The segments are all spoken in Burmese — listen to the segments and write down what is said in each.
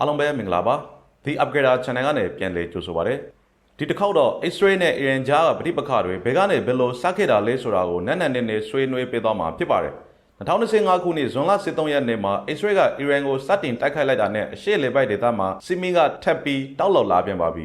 အားလုံးပဲမင်္ဂလာပါ The Upgrader Channel ကနေပြန်လည်ကြိုဆိုပါရစေဒီတစ်ခေါက်တော့ Israel နဲ့ Iran ကြားကပဋိပက္ခတွေဘယ်ကနေဘယ်လိုစခဲ့တာလဲဆိုတာကိုနက်နက်နဲ့နဲ့ဆွေးနွေးပေးသွားမှာဖြစ်ပါတယ်2025ခုနှစ်ဇွန်လ23ရက်နေ့မှာ Israel က Iran ကိုစတင်တိုက်ခိုက်လိုက်တာနဲ့အရှေ့လေပိုက်ဒေသမှာစစ်မီးကထပ်ပြီးတောက်လောက်လာပြန်ပါပြီ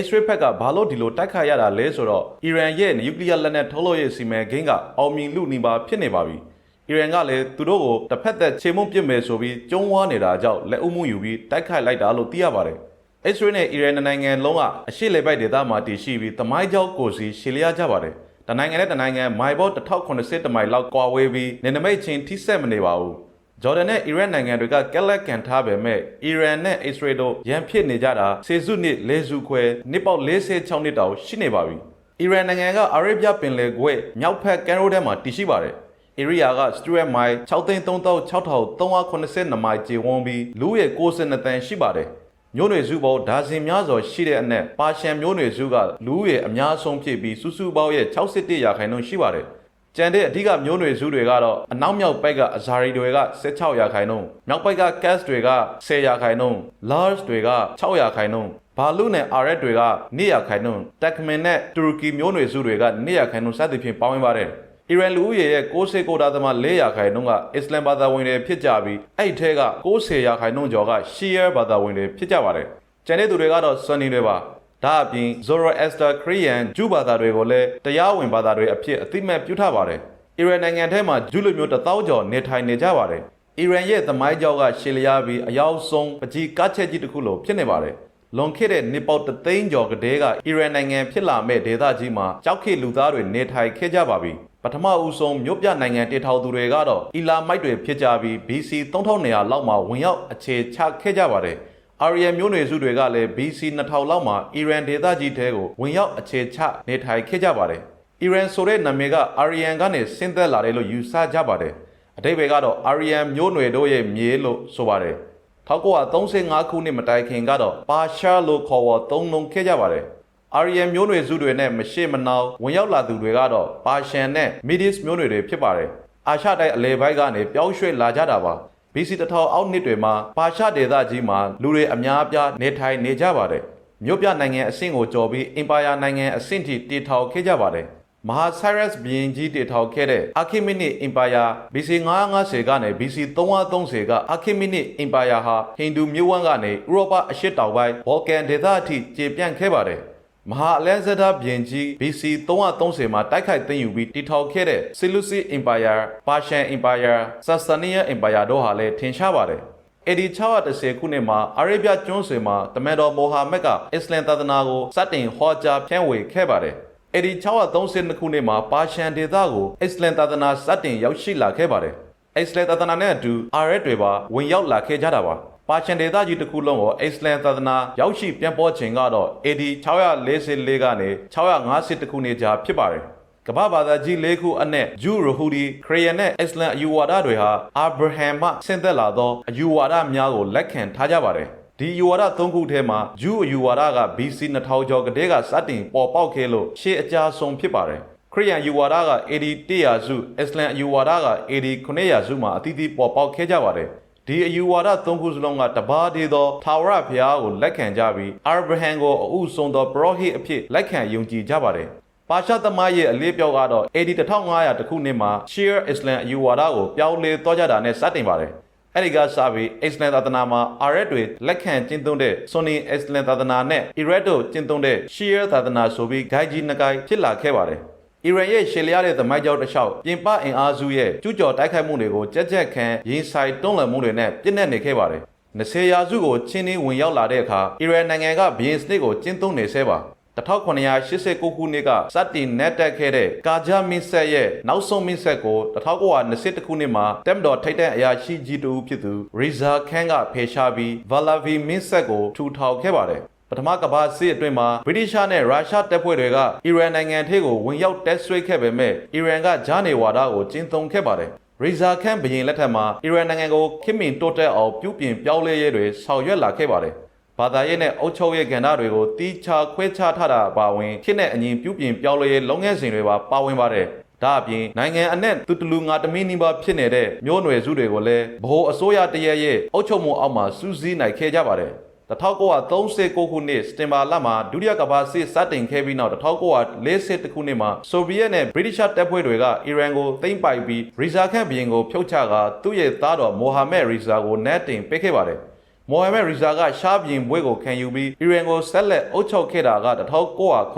Israel ဘက်ကဘာလို့ဒီလိုတိုက်ခိုက်ရတာလဲဆိုတော့ Iran ရဲ့နျူကလ িয়ার လက်နက်ထုတ်လုပ်ရေးစီမံကိန်းကအောင်မြင်လူနီးပါဖြစ်နေပါပြီ။ Iran ကလည်းသူတို့ကိုတစ်ဖက်သက်ခြေမုံပစ်မယ်ဆိုပြီးကျုံးဝါနေတာကြောင့်လက်အုပ်မှုယူပြီးတိုက်ခိုက်လိုက်တာလို့သိရပါတယ်။ Israel နဲ့ Iran နှစ်နိုင်ငံလုံးကအရှေ့လေပိုက်ဒေသမှာတည်ရှိပြီးတမိုင်းကြောက်ကိုစီရှေလျားကြပါတယ်။တနိုင်ငံနဲ့တနိုင်ငံမိုင်ဘော1080မိုင်လောက်ကွာဝေးပြီးနေနမိတ်ချင်းထိစက်မနေပါဘူး။ဂျော်ဒန်နဲ့အီရတ်နိုင်ငံတွေကကက်လက်ကန်ထားပေမဲ့အီရန်နဲ့အစ္စရေးတို့ရန်ဖြစ်နေကြတာစေစုနှစ်လေစုခွဲနှစ်ပေါက်46နှစ်တောင်ရှိနေပါပြီ။အီရန်နိုင်ငံကအာရေဗျပင်လယ်ကွေ့မြောက်ဖက်ကန်ရိုထဲမှာတည်ရှိပါတယ်။ ဧရိယာကစတူရတ်မိုင်63362မိုင်ကျေဝန်းပြီးလူရဲ့62တန်ရှိပါတယ်။မျိုးနွယ်စုပေါင်းဒါဇင်များစွာရှိတဲ့အနက်ပါရှန်မျိုးနွယ်စုကလူရဲ့အများဆုံးဖြစ်ပြီးစုစုပေါင်းရဲ့61ရာခိုင်နှုန်းရှိပါတယ်။ကျန်တဲ့အဓိကမျိုးနွယ်စုတွေကတော့အနောက်မြောက်ဘက်ကအဇာရီတွေက16ရာခိုင်နှုန်းမြောက်ဘက်ကကတ်စ်တွေက10ရာခိုင်နှုန်း large တွေက6ရာခိုင်နှုန်းဘာလူနဲ့ RF တွေက2ရာခိုင်နှုန်းတက်ခမင်နဲ့တူရကီမျိုးနွယ်စုတွေက2ရာခိုင်နှုန်းစသဖြင့်ပေါင်းပါတယ် အီရန်လူဦးရေရဲ့69ဒါသမ4ရာခိုင်နှုန်းကအစ္စလမ်ဘာသာဝင်တွေဖြစ်ကြပြီးအဲ့ထဲက90ရာခိုင်နှုန်းကျော်ကရှီယာဘာသာဝင်တွေဖြစ်ကြပါတယ်ကျန်တဲ့သူတွေကတော့ဆွန်နီတွေပါဒါအပြင် Zoroaster Korean ဂျူဘာသာတွေကိုလည်းတရားဝင်ဘာသာတွေအဖြစ်အသိမဲ့ပြုထားပါတယ်။အီရန်နိုင်ငံထဲမှာဂျူလူမျိုးတစ်သောင်းကျော်နေထိုင်နေကြပါတယ်။အီရန်ရဲ့သမိုင်းကြောက်ကရှေလျားပြီးအရောက်ဆုံးပကြီးကတ်ချက်ကြီးတစ်ခုလိုဖြစ်နေပါတယ်။လွန်ခဲ့တဲ့နှစ်ပေါက်တသိန်းကျော်ကတည်းကအီရန်နိုင်ငံဖြစ်လာမဲ့ဒေသကြီးမှာကြောက်ခေလူသားတွေနေထိုင်ခဲ့ကြပါပြီ။ ပထမဦးဆုံးမြို့ပြနိုင်ငံတည်ထောင်သူတွေကတော့အီလာမိုက်တွေဖြစ်ကြပြီး BC 3200လောက်မှာဝင်ရောက်အခြေချခဲ့ကြပါတယ်။အာရီယန်မျိုးနွယ်စုတွေကလည်း BC 2000လောက်မှာအီရန်ဒေသကြီးထဲကိုဝင်ရောက်အခြေချနေထိုင်ခဲ့ကြပါတယ်။အီရန်ဆိုတဲ့နာမည်ကအာရီယန်ကနေဆင်းသက်လာတယ်လို့ယူဆကြပါတယ်။အတိတ်ဘယ်ကတော့အာရီယန်မျိုးနွယ်တို့ရဲ့မြေလို့ဆိုပါတယ်။1935ခုနှစ်မတိုင်ခင်ကတော့ပါရှာလို့ခေါ်ဝေါ်သုံးလုံးခဲ့ကြပါတယ်။ အာရီယန်မျိုးနွယ်စုတွေနဲ့မရှိမနှောင်ဝင်ရောက်လာသူတွေကတော့ပါရှန်နဲ့မီဒီစ်မျိုးနွယ်တွေဖြစ်ပါတယ်။အာရှတိုက်အလဲဘိုက်ကနေပြောင်းရွှေ့လာကြတာပါ။ BC တထောင်အောက်နှစ်တွေမှာပါရှားဒေသကြီးမှာလူတွေအများအပြားနေထိုင်နေကြပါတယ်။မြို့ပြနိုင်ငံအဆင့်ကိုကျော်ပြီးအင်ပါယာနိုင်ငံအဆင့်ထိတည်ထောင်ခဲ့ကြပါတယ်။မဟာဆိုင်းရပ်စ်ဘီရင်ကြီးတည်ထောင်ခဲ့တဲ့အာခိမီနစ်အင်ပါယာ BC 950ကနေ BC 330ကအာခိမီနစ်အင်ပါယာဟာဟိန္ဒူမြို့ဝမ်းကနေဥရောပအရှေ့တောင်ပိုင်းဘော်ကန်ဒေသအထိကျေပြန့်ခဲ့ပါတယ်။ မဟာအလန်ဇဒါဘရင်ကြီး BC 330မှာတိုက်ခိုက်သိမ်းယူပြီးတည်ထောင်ခဲ့တဲ့ Seleucid Empire, Persian Empire, Sasanian Empire တို့ဟာလည်းထင်ရှားပါတယ်။ AD 610ခုနှစ်မှာအာရေဗျကျွန်းဆွေမှာတမန်တော်မိုဟာမက်ကအစ္စလမ်သာသနာကိုစတင်ဟောကြားဖြန့်ဝေခဲ့ပါတယ်။ AD 632ခုနှစ်မှာပါရှန်ဒေသကိုအစ္စလမ်သာသနာစတင်ရောက်ရှိလာခဲ့ပါတယ်။အစ္စလမ်သာသနာနဲ့အတူအာရက်တွေပါဝင်ရောက်လာခဲ့ကြတာပါ။ ပါရှန်ဒေသကြီးတစ်ခုလုံးကိုအစ္စလမ်သာသနာရောက်ရှိပြန်ပေါ်ခြင်းကတော့ AD 644ကနေ650ခုနှစ်ကြားဖြစ်ပါတယ်။ကမ္ဘာဘာသာကြီး၄ခုအနက်ဂျူရဟူဒီခရီးယန်နဲ့အစ္စလမ်အယူဝါဒတွေဟာအာဗြဟံမှဆင့်သက်လာသောအယူဝါဒများကိုလက်ခံထားကြပါတယ်။ဒီအယူဝါဒ၃ခုထဲမှာဂျူးအယူဝါဒက BC 2000ကျော်ကတည်းကစတင်ပေါ်ပေါက်ခဲ့လို့ရှေးအကြဆုံးဖြစ်ပါတယ်။ခရိယန်ယူဝါဒက AD 100ရာစုအစ္စလမ်အယူဝါဒက AD 900ရာစုမှာအသီးသီးပေါ်ပေါက်ခဲ့ကြပါတယ်။ ဒီအယူဝါဒသုံးခုစလုံးကတပါးတည်းသောသာဝရဘုရားကိုလက်ခံကြပြီးအာဗြဟံကိုအဥဆုံးသောပရောဟိတ်အဖြစ်လက်ခံယုံကြည်ကြပါတယ်။ပါရှားသမားရဲ့အလေးပြောက်ကတော့ AD 1500တခုနှစ်မှာ Shia Islam အယူဝါဒကိုပြောင်းလဲသွားကြတာနဲ့စတင်ပါတယ်။အဲဒီကစပြီးအစ္စလမ်သာသနာမှာအာရက်တွေလက်ခံကျင့်သုံးတဲ့ဆွန်နီအစ္စလမ်သာသနာနဲ့အီရက်တို့ကျင့်သုံးတဲ့ရှီယာသာသနာဆိုပြီးဂိုင်းကြီးနှစ်ကိုင်းဖြစ်လာခဲ့ပါတယ်။ အီရန်ရဲ့ရှေလျားတဲ့သမိုင်းကြောက်တစ်လျှောက်ပြင်ပအင်အားစုရဲ့ကျူးကျော်တိုက်ခိုက်မှုတွေကိုကြက်ကြက်ခံရင်ဆိုင်တွန်းလှန်မှုတွေနဲ့ပြည့်နှက်နေခဲ့ပါတယ်။20ရာစုကိုချင်းင်းဝင်ရောက်လာတဲ့အခါအီရန်နိုင်ငံကဘီရင်စနစ်ကိုကျင့်သုံးနေဆဲပါ1989ခုနှစ်ကစတင်နက်တက်ခဲ့တဲ့ကာဂျာမင်းဆက်ရဲ့နောက်ဆုံးမင်းဆက်ကို1921ခုနှစ်မှာတက်မတော်ထိတ်တဲ့အရာရှိကြီးတူဖြစ်သူရီဇာခန်းကဖယ်ရှားပြီးဗလာဗီမင်းဆက်ကိုထူထောင်ခဲ့ပါတယ် ပထမကမ္ဘာစစ်အတွင်းမှာဗြိတိရှားနဲ့ရုရှားတပ်ဖွဲ့တွေကအီရန်နိုင်ငံထဲကိုဝင်ရောက်တက်ဆွေးခဲ့ပေမဲ့အီရန်ကဂျာနေဝါဒကိုကျင်းသုံးခဲ့ပါတယ်ရီဇာခန်ဘရင်လက်ထက်မှာအီရန်နိုင်ငံကိုခင်မင်တိုးတက်အောင်ပြုပြင်ပြောင်းလဲရေးတွေဆောင်ရွက်လာခဲ့ပါတယ်ဘာသာရေးနဲ့အုပ်ချုပ်ရေးကဏ္ဍတွေကိုတီးခြားခွဲခြားထားတာပါဝင်ဖြစ်တဲ့အညီပြုပြင်ပြောင်းလဲရေးလုပ်ငန်းစဉ်တွေပါပါဝင်ပါတယ်ဒါအပြင်နိုင်ငံအနှံ့သူတလူငါတမင်းနီးပါးဖြစ်နေတဲ့မျိုးနွယ်စုတွေကိုလည်းဗဟိုအစိုးရတရက်ရဲ့အုပ်ချုပ်မှုအောက်မှာစူးစီးနိုင်ခဲ့ကြပါတယ် 1939ခုနှစ်စတင်ဘာလမှာဒုတိယကမ္ဘာစစ်စတင်ခဲ့ပြီးနောက်1940ခုနှစ်မှာဆိုဗီယက်နဲ့ဗြိတိရှတပ်ဖွဲ့တွေကအီရန်ကိုသိမ်းပိုက်ပြီးရီဇာခန့်ဘုရင်ကို ဖြုတ်ချကာသူ့ရဲ့သားတော်မိုဟာမက်ရီဇာကိုနတ်တင်ပေးခဲ့ပါတယ်။မိုဟာမက်ရီဇာကရှားဘုရင်ဘွဲကိုခံယူပြီးအီရန်ကိုဆက်လက်အုပ်ချုပ်ခဲ့တာက1989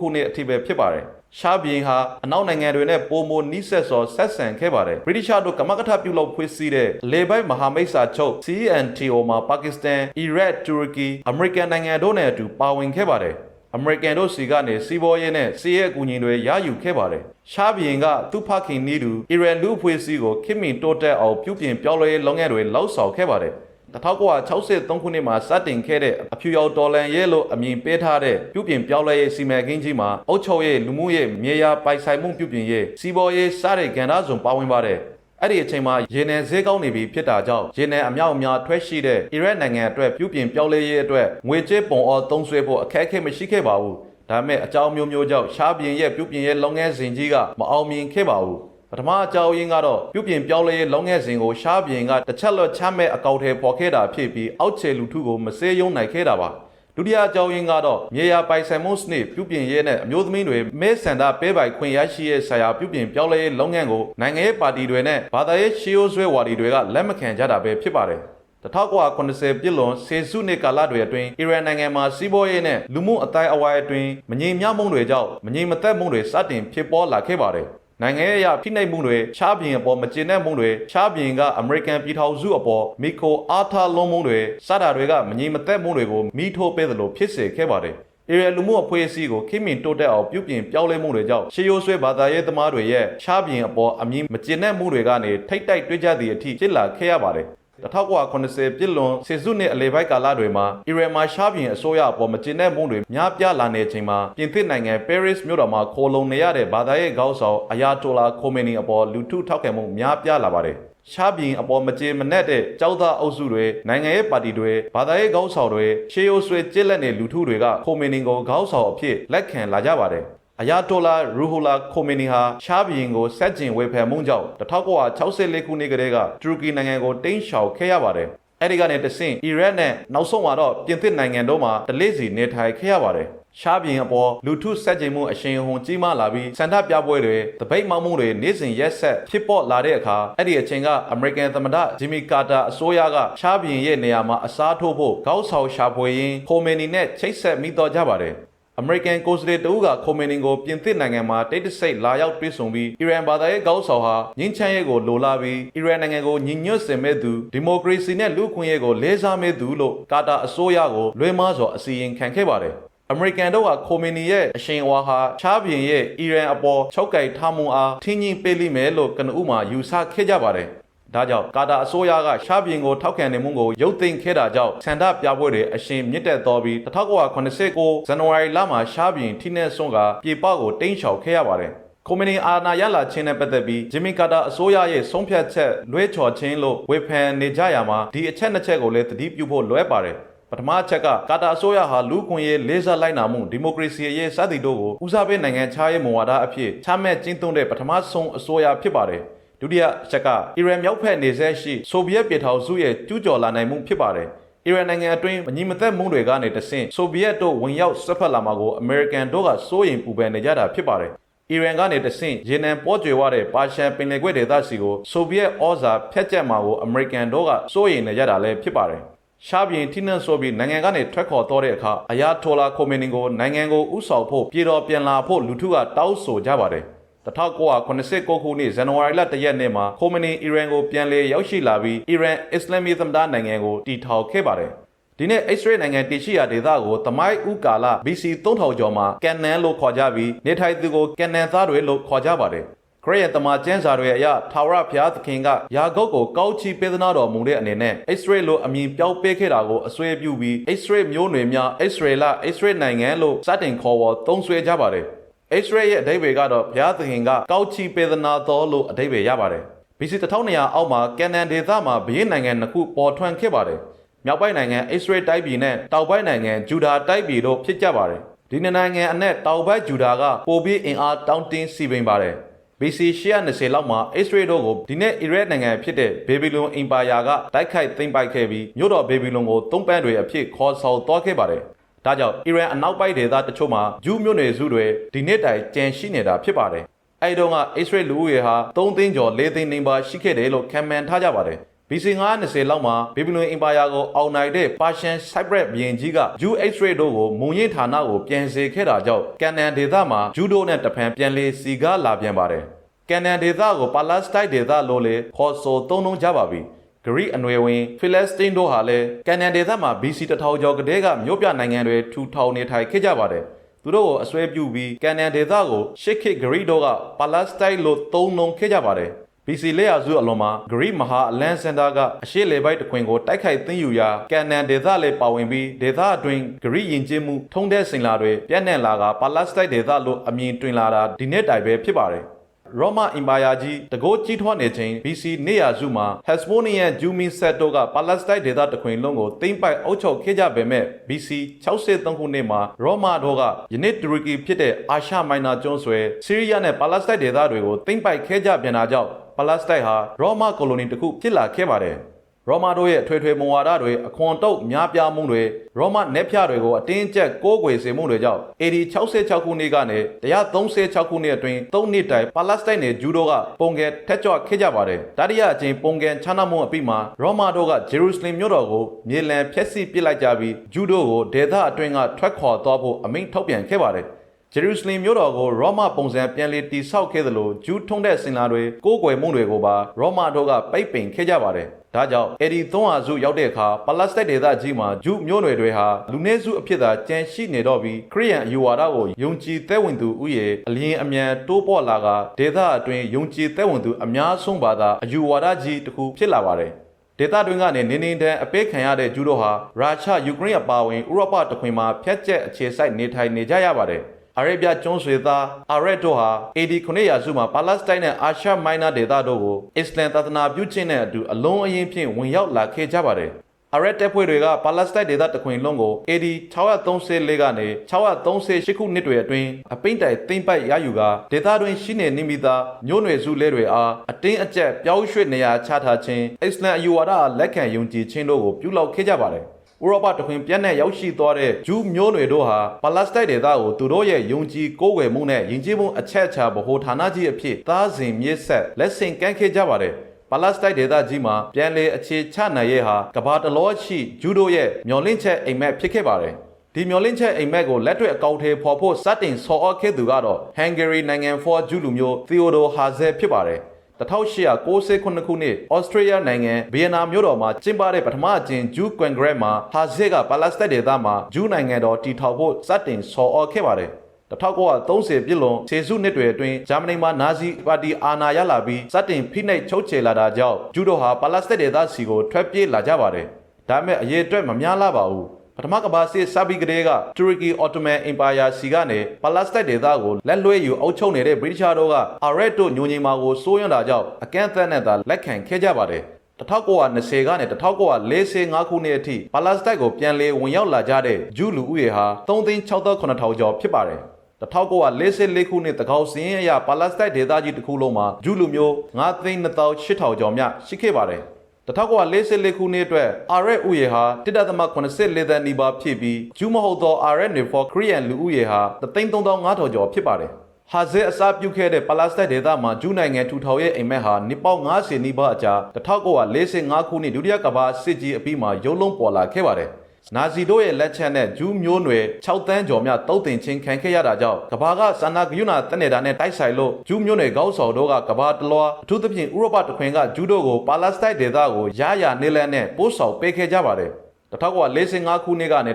ခုနှစ်အထိပဲဖြစ်ပါတယ်။ ရှားဘုရင်ဟာအနောက်နိုင်ငံတွေနဲ့ပိုမိုနီးစပ်စွာဆက်ဆံခဲ့ပါတယ်။ဗြိတိရှတို့ကမကထပြုလုပ်ဖွဲ့စည်းတဲ့လေပိုက်မဟာမိတ်စာချုပ် CNTO မှာပါကစ္စတန်၊အီရတ်၊တူရကီ၊အမေရိကန်နိုင်ငံတို့နဲ့အတူပါဝင်ခဲ့ပါတယ်။အမေရိကန်တို့စီကနေစီးပွားရေးနဲ့စီးရဲအကူအညီတွေရယူခဲ့ပါတယ်။ရှားဘီရင်ကသူ့ဖခင်နီးတူအီရန်လူ့အဖွဲ့အစည်းကိုခင်မင်တိုးတက်အောင်ပြုပြင်ပြောင်းလဲရေးလုပ်ငန်းတွေလှုပ်ဆောင်ခဲ့ပါတယ်။ 1963ခုနှစ်မှာစတင်ခဲ့တဲ့အဖြူရောင်တော်လန်ရဲလို့အမည်ပေးထားတဲ့ပြုပြင်ပြောင်းလဲရေးစီမံကိန်းကြီးမှာအုပ်ချုပ်ရေးလူမှုရေးမြေယာပိုင်ဆိုင်မှုပြုပြင်ရေးစီးပွားရေးစတဲ့ကဏ္ဍစုံပါဝင်ပါတယ်။အဲ့ဒီအချိန်မှာရေနံဈေးကောင်းနေပြီဖြစ်တာကြောင့်ရေနံအမြောက်အများထွက်ရှိတဲ့အီရတ်နိုင်ငံအတွက်ပြုပြင်ပြောင်းလဲရေးအတွက်ငွေကြေးပုံအော်သုံးစွဲဖို့အခက်အခဲမရှိခဲ့ပါဘူး။ဒါပေမဲ့အကြောင်းမျိုးမျိုးကြောင့်ရှားပြင်ရဲ့ပြုပြင်ရေးလုပ်ငန်းစဉ်ကြီးကမအောင်မြင်ခဲ့ပါဘူး။ ပထမအကြောင်းရင်းကတော့ပြုပြင်ပြောင်းလဲရေးလုပ်ငန်းစဉ်ကိုရှားပြင်ကတစ်ချက်လွတ်ချမဲ့အကောင့်ထဲပေါ်ခဲ့တာဖြစ်ပြီးအောက်ခြေလူထုကိုမစေယုံနိုင်ခဲ့တာပါ။ဒုတိယအကြောင်းရင်းကတော့မြေယာပိုင်ဆိုင်မှုစနစ်ပြုပြင်ရေးနဲ့အမျိုးသမီးတွေမဲဆန္ဒပေးပိုင်ခွင့်ရရှိရေးဆရာပြုပြင်ပြောင်းလဲရေးလုပ်ငန်းကိုနိုင်ငံရေးပါတီတွေနဲ့ဘာသာရေးရှေးရိုးဆွဲဝါဒီတွေကလက်မခံကြတာပဲဖြစ်ပါတယ်။1980ပြည့်လွန်ဆေစုနှစ်ကာလတွေအတွင်းအီရန်နိုင်ငံမှာစီးပွားရေးနဲ့လူမှုအတိုင်းအဝိုင်းအတွင်းမငြိမ်မမှုတွေကြောင့်မငြိမ်မသက်မှုတွေစတင်ဖြစ်ပေါ်လာခဲ့ပါတယ်။ နိုင်ငံရေးအရဖိနှိပ်မှုတွေချားပြင်အပေါ်မကျေနပ်မှုတွေချားပြင်ကအမေရိကန်ပြည်ထောင်စုအပေါ်မီကိုအားထားလွန်မှုတွေစတာတွေကမငြိမ်မသက်မှုတွေကိုမိထိုးပေးသလိုဖြစ်စေခဲ့ပါတယ်။အေရလူမှုအဖွဲ့အစည်းကိုခိမင်တိုးတက်အောင်ပြုပြင်ပြောင်းလဲမှုတွေကြောင့်ရှေးရိုးဆွဲဘာသာရေးသမားတွေရဲ့ချားပြင်အပေါ်အမြင်မကျေနပ်မှုတွေကနေထိတ်တိုက်တွေ့ကြသည့်အထိဖြစ်လာခဲ့ရပါတယ်။ 1980ပြည့်လွန်စေစုနှစ်အလေပိုက်ကာလတွေမှာအီရန်မှာရှားပြင်အစိုးရအပေါ်မကျေနပ်မှုတွေများပြားလာနေချိန်မှာပြင်သစ်နိုင်ငံပဲရစ်မြို့တော်မှာခိုလုံနေရတဲ့ဘာသာရေးခေါင်းဆောင်အယာတိုလာခိုမီနီအပေါ်လူထုထောက်ခံမှုများပြားလာပါတယ်။ရှားပြင်အပေါ်မကျေမနက်တဲ့ကြောက်သားအုပ်စုတွေနိုင်ငံရေးပါတီတွေဘာသာရေးခေါင်းဆောင်တွေရှေးရိုးဆွဲကျစ်လက်နေလူထုတွေကခိုမီနီကိုခေါင်းဆောင်အဖြစ်လက်ခံလာကြပါတယ်။ အယာတိုလာရူဟူလာခိုမီနီဟာရှားဘီရင်ကိုဆက်ကျင်ဝေဖန်မှုကြောင့်1964ခုနှစ်ကတည်းကတူရကီနိုင်ငံကိုတင်းရှောင်ခဲ့ရပါတယ်။အဲဒီကနေတဆင့်အီရတ်နဲ့နောက်ဆုံးမှာတော့ပြင်သစ်နိုင်ငံတို့မှာတလေးစီနေထိုင်ခဲ့ရပါတယ်။ရှားပြင်အပေါ်လူထုဆက်ကျင်မှုအရှင်အဟုန်ကြီးမားလာပြီးစန္ဒပြပွဲတွေတပိတ်မောက်မှုတွေနေ့စဉ်ရက်ဆက်ဖြစ်ပေါ်လာတဲ့အခါအဲ့ဒီအချိန်ကအမေရိကန်သမ္မတဂျင်မီကာတာအစိုးရကရှားပြင်ရဲ့နေရာမှာအစားထိုးဖို့ကောက်ဆောင်ရှာဖွေရင်းခိုမီနီနဲ့ချိတ်ဆက်မိတော့ကြပါတယ်။ အမေရိကန်ကိုယ်စားလှယ်တဦးကခိုမင်နင်ကိုပြင်သစ်နိုင်ငံမှာတိတ်တဆိတ်လာရောက်တွေ့ဆုံပြီးအီရန်ဘာသာရေးကောင်းဆောင်ဟာငင်းချမ်းရေးကိုလိုလားပြီးအီရန်နိုင်ငံကိုညီညွတ်စေမဲ့သူဒီမိုကရေစီနဲ့လူ့အခွင့်အရေးကိုလေးစားမဲ့သူလို့ကာတာအစိုးရကိုလွှဲမားစွာအစီရင်ခံခဲ့ပါတယ်အမေရိကန်တို့ကခိုမီနီရဲ့အရှင်အဝါဟာချားပြင်ရဲ့အီရန်အပေါ်ချုပ်ကိုက်ထားမှုအားထင်းကြီးပေးလိမ့်မယ်လို့ကနဦးမှာယူဆခဲ့ကြပါတယ် ဒါကြောင့်ကာတာအစိုးရကရှားပြင်ကိုထောက်ခံနေမှုကိုရုပ်သိမ်းခဲ့တာကြောင့်ဆန္ဒပြပွဲတွေအရှင်မြင့်တက်တော်ပြီး1989ဇန်နဝါရီလမှာရှားပြင်ထိနေဆုံးကပြေပကိုတင်းချောက်ခဲ့ရပါတယ်။ကွန်မြူနီအာဏာရလာခြင်းနဲ့ပတ်သက်ပြီးဂျင်မီကာတာအစိုးရရဲ့ဆုံးဖြတ်ချက်လွှဲချော်ခြင်းလို့ဝေဖန်နေကြရမှာဒီအချက်နှစ်ချက်ကိုလည်းသတိပြုဖို့လွဲပါတယ်။ပထမအချက်ကကာတာအစိုးရဟာလူ့ခွင့်ရေးလေးစားလိုက်နာမှုဒီမိုကရေစီရေးစသည်တို့ကိုဦးစားပေးနိုင်ငံခြားရေးမူဝါဒအဖြစ်ချမှတ်ကျင့်သုံးတဲ့ပထမဆုံးအစိုးရဖြစ်ပါတယ်။ ဒုတိယအချက်က အီရန်မြောက်ဖက်နေဆက်ရှိဆိုဗီယက်ပြည်ထောင်စုရဲ့ကျူးကျော်လာနိုင်မှုဖြစ်ပါတယ်။အီရန်နိုင်ငံအတွင်းမညီမသက်မှုတွေကနေတဆင့်ဆိုဗီယက်တို့ဝင်ရောက်ဆွတ်ဖက်လာမှာကိုအမေရိကန်တို့ကစိုးရိမ်ပူပန်နေကြတာဖြစ်ပါတယ်။အီရန်ကနေတဆင့်ရေနံပေါ်ကျွေဝတဲ့ပါရှန်ပင်လယ်ကွေ့ဒေသစီကိုဆိုဗီယက်ဩဇာဖျက်ကျက်မှာကိုအမေရိကန်တို့ကစိုးရိမ်နေကြတာလည်းဖြစ်ပါတယ်။ရှားပြင်ထိနှံဆိုပြီးနိုင်ငံကနေထွက်ခေါ်တော့တဲ့အခါအယာတိုလာခိုမင်နီကိုနိုင်ငံကိုဥဆောင်ဖို့ပြည်တော်ပြန်လာဖို့လူထုကတောင်းဆိုကြပါတယ်။ 1989ခုနှစ်ဇန်နဝါရီလ1ရက်နေ့မှာခိုမနီအီရန်ကိုပြန်လည်ရောက်ရှိလာပြီးအီရန်အစ္စလာမီသမ္မတနိုင်ငံကိုတည်ထောင်ခဲ့ပါတယ်။ဒီနေ့အစ္စရေးနိုင်ငံတည်ရှိရာဒေသကိုသမိုင်းဥကာလ BC 3000ကျော်မှာကန်နန်လို့ခေါ်ကြပြီးနေထိုင်သူကိုကန်နန်သားတွေလို့ခေါ်ကြပါတယ်။ခရစ်ယာန်တမန်ကျမ်းစာတွေအရထာဝရဘုရားသခင်ကယာကုပ်ကိုကောက်ချီပေးသနာတော်မူတဲ့အနေနဲ့အစ္စရေးလိုအမည်ပြောင်းပေးခဲ့တာကိုအစွဲပြုပြီးအစ္စရေးမျိုးနွယ်များအစ္စရေးလအစ္စရေးနိုင်ငံလို့စတင်ခေါ်ဝေါ်သုံးဆွဲကြပါတယ်။ ဣသရေလရဲ့အဓိပ္ပာယ်ကတော့ဘုရားသခင်ကကောက်ချီပေဒနာတော်လို့အဓိပ္ပာယ်ရပါတယ်။ BC 1200အောက်မှာကန်နန်ဒေသမှာဘုရင်နိုင်ငံနှစ်ခုပေါ်ထွန်းခဲ့ပါတယ်။မြောက်ပိုင်းနိုင်ငံဣသရေလတိုက်ပြည်နဲ့တောင်ပိုင်းနိုင်ငံဂျူဒာတိုက်ပြည်တို့ဖြစ်ကြပါတယ်။ဒီနှစ်နိုင်ငံအနက်တောင်ဘက်ဂျူဒာကပိုပြီးအင်အားတောင်းတင်းစီပင်ပါတယ်။ BC 820လောက်မှာ Israel တို့ကိုဒီနေ့ Iraq နိုင်ငံဖြစ်တဲ့ Babylon Empire ကတိုက်ခိုက်သိမ်းပိုက်ခဲ့ပြီးမြို့တော် Babylon ကိုသုံးပန်းတွေအဖြစ်ခေါ်ဆောင်သွားခဲ့ပါတယ်။ ဒါကြောင့် Iran အနောက်ပိုင်းဒေသတချို့မှာဂျူးမြို့နယ်စုတွေဒီနေ့တိုင်ကြန့်ရှိနေတာဖြစ်ပါတယ်။အဲဒီတော့က Israel လူဦးရေဟာ3သိန်းကျော်4သိန်းနီးပါးရှိခဲ့တယ်လို့ခံမှန်းထားကြပါတယ်။ BC 920လောက်မှာ Babylon Empire ကိုအောင်နိုင်တဲ့ Persian Cypriot ဘုရင်ကြီးက Jew X-ray တို့ကိုမုံရင်ဌာနကိုပြန်စေခဲ့တာကြောင့်ကန်နန်ဒေသမှာဂျူးတို့နဲ့တဖန်ပြန်လေစီကားလာပြန်ပါတယ်။ကန်နန်ဒေသကို Palestine ဒေသလို့လေခေါ်ဆိုသုံးနှုန်းကြပါပြီ။ ဂရိအနွယ်ဝင်ဖိလက်စတင်းတို့ဟာလည်းကန်နန်ဒေသမှာ BC 1000ကျော်ကတည်းကမြို့ပြနိုင်ငံတွေထူထောင်နေထိုင်ခဲ့ကြပါတယ်။သူတို့ကိုအစွဲပြုပြီးကန်နန်ဒေသကိုရှစ်ခေတ်ဂရိတို့က Palestine လို့သုံးနှုန်းခဲ့ကြပါတယ်။ BC လက်ရစုအလွန်မှာဂရိမဟာအလန်စင်တာကအရှေ့လေပိုက်တခွင်ကိုတိုက်ခိုက်သိမ်းယူရာကန်နန်ဒေသလည်းပါဝင်ပြီးဒေသအတွင်းဂရိယဉ်ကျေးမှုထုံးတဲ့စင်လာတွေပြန့်နှံ့လာကပါလက်စတိုင်းဒေသလို့အမည်တွင်လာတာဒီနေ့တိုင်ပဲဖြစ်ပါတယ်။ ရောမအင်ပါယာကြီးတကိုးကြီးထွားနေချိန် BC နေရစုမှာ Hezbollah ဂျူမီဆက်တို့ကပါလက်စတိုင်းဒေသတခွင်လုံးကိုသိမ်းပိုက်အုပ်ချုပ်ခဲ့ကြပေမဲ့ BC 63ခုနှစ်မှာရောမတို့ကယနေ့တူရကီဖြစ်တဲ့အာရှမိုင်နာကျွန်းဆွယ်ဆီးရီးယားနဲ့ပါလက်စတိုင်းဒေသတွေကိုသိမ်းပိုက်ခဲ့ကြပြန်တာကြောင့်ပါလက်စတိုင်းဟာရောမကိုလိုနီတစ်ခုဖြစ်လာခဲ့ပါတယ်။ ရောမတို့ရဲ့အထွေထွေမူဝါဒတွေအခွန်တုပ်များပြားမှုတွေရောမနက်ဖြတွေကိုအတင်းကျပ်ကိုးကွယ်စေမှုတွေကြောင့် AD 66ခုနှစ်ကနေ136ခုနှစ်အတွင်း3နှစ်တိုင်ပါလက်စတိုင်းနဲ့ဂျူးတို့ကပုံကဲထက်ကြွခဲ့ကြပါတယ်။တတိယအကြိမ်ပုံကဲချမ်းသာမှုအပြီးမှာရောမတို့ကဂျေရုဆလင်မြို့တော်ကိုမြေလံဖျက်ဆီးပစ်လိုက်ကြပြီးဂျူးတို့ကိုဒေသအတွင်းကထွက်ခွာသွားဖို့အမိန့်ထုတ်ပြန်ခဲ့ပါတယ်။ ဂျေရုဆလင်မြို့တော်ကိုရောမပုံစံပြန်လည်တည်ဆောက်ခဲ့သလိုဂျူးထုံးတဲ့စင်လာတွေကိုးကွယ်မှုတွေကိုပါရောမတို့ကပိတ်ပင်ခဲ့ကြပါတယ်။ဒါကြောင့်အေဒီသုံးဟာစုရောက်တဲ့အခါပလက်စတစ်ဒေသကြီးမှာဂျူးမျိုးနွယ်တွေဟာလူနည်းစုအဖြစ်သာကြန့်ရှိနေတော့ပြီးခရီးယန်အယူဝါဒကိုယုံကြည်သက်ဝင်သူဥယေအလင်းအမြန်တိုးပေါ်လာကဒေသအတွင်းယုံကြည်သက်ဝင်သူအများဆုံးပါသာအယူဝါဒကြီးတစ်ခုဖြစ်လာပါတယ်။ဒေသတွင်းကနေနေနေတန်းအပေးခံရတဲ့ဂျူးတို့ဟာရုရှားယူကရိန်းအပါအဝင်ဥရောပတခွင်မှာဖျက်ချက်အခြေစိုက်နေထိုင်နေကြရပါတယ်။ အာရေဗျကျွန်းဆွေသားအာရက်တို့ဟာ AD 9ရာစုမှာပါလက်စတိုင်းနဲ့အာရှမိုင်းနာဒေသတို့ကိုအစ္စလမ်သာသနာပြုခြင်းနဲ့အတူအလုံးအရင်ဖြင့်ဝင်ရောက်လာခဲ့ကြပါတယ်။အာရက်တပ်ဖွဲ့တွေကပါလက်စတိုင်းဒေသတခွင်လုံးကို AD 634ကနေ638ခုနှစ်တွေအတွင်းအပိမ့်တိုင်သိမ့်ပိုက်ရယူကာဒေသတွင်ရှိနေနေမိသားမျိုးနွယ်စုလဲတွေအားအတင်းအကျပ်ပြောင်းရွှေ့နေရာချထားခြင်းအစ္စလမ်အယူဝါဒအားလက်ခံယုံကြည်ခြင်းတို့ကိုပြုလုပ်ခဲ့ကြပါတယ်။ ဥရောပတခွင်ပြန့်နှံ့ရောက်ရှိသွားတဲ့ဂျူးမျိုးနွယ်တို့ဟာပါလက်စတိုင်းဒေသကိုသူတို့ရဲ့ယုံကြည်ကိုးကွယ်မှုနဲ့ယဉ်ကျေးမှုအချက်အချာဗဟိုဌာနကြီးအဖြစ်သားစဉ်မြစ်ဆက်လက်ဆင့်ကမ်းခဲ့ကြပါတယ်။ပါလက်စတိုင်းဒေသကြီးမှာပြန်လေအခြေချနိုင်ရဲ့ဟာကဘာတလောရှိဂျူးတို့ရဲ့မျော်လင့်ချက်အိမ်မက်ဖြစ်ခဲ့ပါတယ်။ဒီမျော်လင့်ချက်အိမ်မက်ကိုလက်တွေ့အကောင့်ထဲပေါ်ဖို့စတင်ဆော်ဩခဲ့သူကတော့ဟန်ဂေရီနိုင်ငံဖော်ဂျူးလူမျိုးသီယိုဒိုဟာဇဲဖြစ်ပါတယ်။ 1898ခုနှစ်ဩစတြေးလျနိုင်ငံဗီယက်နာမြို့တော်မှာကျင်းပတဲ့ပထမအကြိမ်ဂျူးကွန်ဂရက်မှာဟာဇက်ကပါလက်စတစ်ဒေသမှာဂျူးနိုင်ငံတော်တည်ထောင်ဖို့စတင်ဆော်ဩခဲ့ပါတယ်1930ပြည့်လွန်ခြေစုနှစ်တွေအတွင်းဂျာမနီမှာနာဇီပါတီအာဏာရလာပြီးစတင်ဖိနှိပ်ချုပ်ချယ်လာတာကြောင့်ဂျူးတို့ဟာပါလက်စတစ်ဒေသစီကိုထွက်ပြေးလာကြပါတယ်ဒါပေမဲ့အရေးအတွက်မများလာပါဘူး ပထမကမ္ဘာစစ်စပီကလေးကတူရကီအော်တိုမန်အင်ပါယာစီကနေပါလက်စတစ်ဒေသကိုလက်လွှဲယူအုပ်ချုပ်နေတဲ့ဗြိတိရှားတို့ကအာရက်တို့ညိုငိမ်မာကိုစိုးရွံ့တာကြောင့်အကန့်အသတ်နဲ့သာလက်ခံခဲ့ကြပါတယ်1920ကနေ1945ခုနှစ်အထိပါလက်စတစ်ကိုပြန်လည်ဝင်ရောက်လာကြတဲ့ဂျူးလူဦးရေဟာ3,600,000ကျော်ဖြစ်ပါတယ်1944ခုနှစ်တကောက်စင်းအရပါလက်စတစ်ဒေသကြီးတစ်ခုလုံးမှာဂျူးလူမျိုး9,800ကျော်မြရှိခဲ့ပါတယ် 1944ခုနှစ်အတွက်အာရက်ဥယေဟာ1.84သန်းနီးပါးဖြစ်ပြီးဂျူးမဟုတ်သောအာရက်နေဖော်ခရီးယန်လူဦးရေဟာ33500ကျော်ဖြစ်ပါတယ်။ဟာဇဲအစားပြုခဲ့တဲ့ပလက်စတစ်ဒေသမှာဂျူးနိုင်ငံထူထောင်ရဲ့အိမ်မက်ဟာနှစ်ပေါင်း90နီးပါးအကြာ1945ခုနှစ်ဒုတိယကမ္ဘာစစ်ကြီးအပြီးမှာရုံးလုံးပေါ်လာခဲ့ပါတယ်။ နာဇီတို့ရဲ့လက်ချက်နဲ့ဂျူးမျိုးနွယ်6တန်းကျော်များတုတ်တင်ချင်းခံခဲ့ရတာကြောင့်ကဘာကစာနာဂယုဏတက်နေတာနဲ့တိုက်ဆိုင်လို့ဂျူးမျိုးနွယ်ကောက်ဆောင်တို့ကကဘာတလွားအထူးသဖြင့်ဥရောပတခွင်ကဂျူးတို့ကိုပါလက်စတိုင်းဒေသကိုရရနေလန်းနဲ့ပို့ဆောင်ပေးခဲ့ကြပါတယ်1945ခုနှစ်ကနေ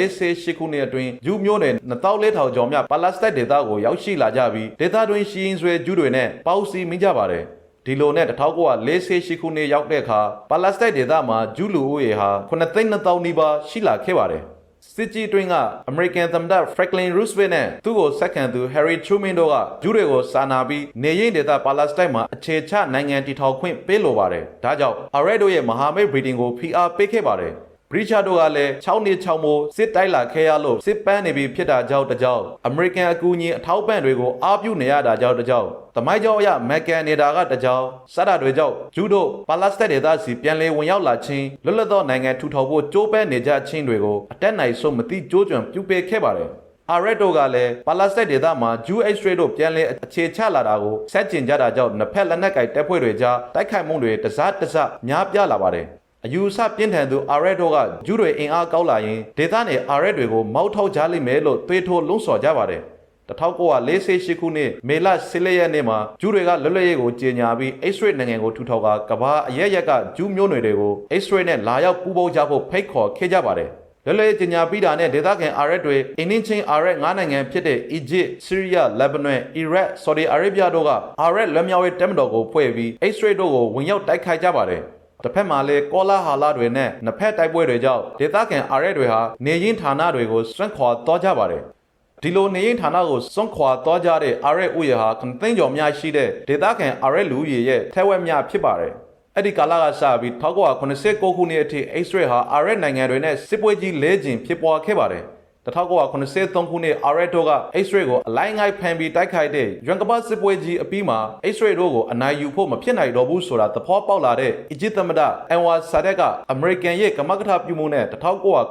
1948ခုနှစ်အတွင်းဂျူးမျိုးနယ်2400ကျော်မြပါလက်စတိုင်းဒေသကိုရောက်ရှိလာကြပြီးဒေသတွင်းရှိရင်ဆွဲဂျူးတွေနဲ့ပေါင်းစည်းမိကြပါတယ် ဒီလိုနဲ့1948ခုနှစ်ရောက်တဲ့အခါပါလက်စတိုင်းဒေသမှာဂျူးလူဦးရေဟာ9,200နီးပါးရှိလာခဲ့ပါတယ်စစ်ကြီးတွင်းကအမေရိကန်သမ္မတ Franklin Roosevelt နဲ့သူ့ကိုဆက်ခံသူ Harry Truman တို့ကဂျူးတွေကိုစာနာပြီးနေရင်ဒေသပါလက်စတိုင်းမှာအခြေချနိုင်ငံတည်ထောင်ခွင့်ပေးလိုပါတယ်။ဒါကြောင့် Arad တို့ရဲ့မဟာမိတ်ဗြိတိန်ကိုဖိအားပေးခဲ့ပါတယ်။ ဘရိချာတို့ကလည်း6နှစ်6မိုးစစ်တိုက်လာခဲ့ရလို့စစ်ပန်းနေပြီဖြစ်တာကြောင့်တကြောင်အမေရိကန်အကူအညီအထောက်ပံ့တွေကိုအားပြုနေရတာကြောင့်တကြောင်တမိုင်းကြောင့်အရမက်ကန်နေတာကတကြောင်စတာတွေကြောင့်ဂျူးတို့ပါလက်စတက်ဒေသစီပြန်လည်ဝင်ရောက်လာခြင်းလွတ်လပ်သောနိုင်ငံထူထောင်ဖို့ကြိုးပမ်းနေကြခြင်းတွေကိုအတက်နိုင်ဆုံးမသိကြိုးကြွံပြုပေးခဲ့ပါတယ်အာရက်တို့ကလည်းပါလက်စတက်ဒေသမှာဂျူးအိတ်စထရေးတို့ပြန်လည်အခြေချလာတာကိုဆက်ကျင်ကြတာကြောင့်နှစ်ဖက်လက်နက်ကိုင်တပ်ဖွဲ့တွေကြားတိုက်ခိုက်မှုတွေတစားတစများပြားလာပါတယ် အယူအဆပြင်းထန်သူအာရက်တို့ကဂျူးတွေအင်အားကောက်လာရင်ဒေသနယ်အာရက်တွေကိုမောက်ထောက်ကြလိမ့်မယ်လို့တွေးထိုးလုံးဆော်ကြပါတယ်1948ခုနှစ်မေလ14ရက်နေ့မှာဂျူးတွေကလွတ်လပ်ရေးကိုကြေညာပြီးအိတ်စရေးနိုင်ငံကိုထူထောင်ကကဘာအရက်ရက်ကဂျူးမျိုးနွယ်တွေကိုအိတ်စရေးနဲ့လာရောက်ပူးပေါင်းကြဖို့ဖိတ်ခေါ်ခဲ့ကြပါတယ်လွတ်လပ်ရေးကြေညာပြီးတာနဲ့ဒေသခံအာရက်တွေအင်းင်းချင်းအာရက်၅နိုင်ငံဖြစ်တဲ့အီဂျစ်၊ဆီးရီးယား၊လက်ဘနွန်၊အီရတ်၊ဆော်ဒီအာရေဗျတို့ကအာရက်လွတ်မြောက်ရေးတပ်မတော်ကိုဖွဲ့ပြီးအိတ်စရေးတို့ကိုဝင်ရောက်တိုက်ခိုက်ကြပါတယ် တစ်ဖက်မှာလည်းကောလာဟာလာတွေနဲ့နှစ်ဖက်တိုက်ပွဲတွေကြောင့်ဒေသခံအာရက်တွေဟာနေရင်ဌာနတွေကိုစွန့်ခွာသွားကြပါတယ်ဒီလိုနေရင်ဌာနကိုစွန့်ခွာသွားကြတဲ့အာရက်ဥယျာဟာခသိန်းကျော်များရှိတဲ့ဒေသခံအာရက်လူဦးရေရဲ့ထဲဝက်များဖြစ်ပါတယ်အဲ့ဒီကာလကစပြီး1989ခုနှစ်အထိအိတ်စရေးဟာအာရက်နိုင်ငံတွေနဲ့စစ်ပွဲကြီးလဲကျင်ဖြစ်ပွားခဲ့ပါတယ် 1983ခုနှစ်အာရက်တို့ကအိတ်စရေးကိုအလိုင်းငိုင်းဖန်ပြီးတိုက်ခိုက်တဲ့ရွမ်ကပတ်စစ်ပွဲကြီးအပြီးမှာအိတ်စရေးတို့ကိုအနိုင်ယူဖို့မဖြစ်နိုင်တော့ဘူးဆိုတာသဘောပေါက်လာတဲ့အီဂျစ်သမ္မတအန်ဝါဆာဒက်ကအမေရိကန်ရဲ့ကမကထပြုမှုနဲ့1988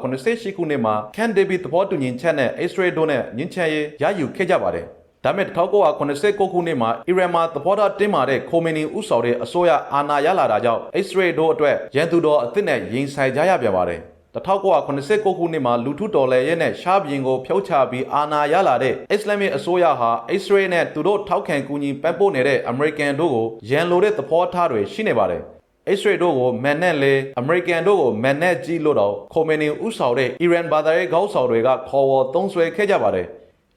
ခုနှစ်မှာကန်ဒေဗီသဘောတူညီချက်နဲ့အိတ်စရေးတို့နဲ့ညှဉ်းချဲရေးရယူခဲ့ကြပါတယ်ဒါမဲ့1989ခုနှစ်မှာအီရန်မှာသဘောထားတင်းမာတဲ့ခိုမီနီဥဆောင်တဲ့အစိုးရအာဏာရလာတာကြောင့်အစ္စရေးတို့အတွက်ရန်သူတော်အသစ်နဲ့ရင်ဆိုင်ကြရပြန်ပါတယ် 1989ခုနှစ်မှာလူထုတော်လှန်ရေးနဲ့ရှားပြင်ကိုဖျောက်ချပြီးအာဏာရလာတဲ့အစ္စလာမစ်အစိုးရဟာအစ္စရေးနဲ့သူတို့ထောက်ခံကူညီပံ့ပိုးနေတဲ့အမေရိကန်တို့ကိုရန်လိုတဲ့သဘောထားတွေရှိနေပါတယ်အစ္စရေးတို့ကိုမန်နဲ့လေအမေရိကန်တို့ကိုမန်နဲ့ကြီးလို့တော့ခိုမီနီဥဆောင်တဲ့အီရန်ဘာသာရေးခေါင်းဆောင်တွေကခေါ်ဝေါ်သုံးဆွဲခဲ့ကြပါတယ်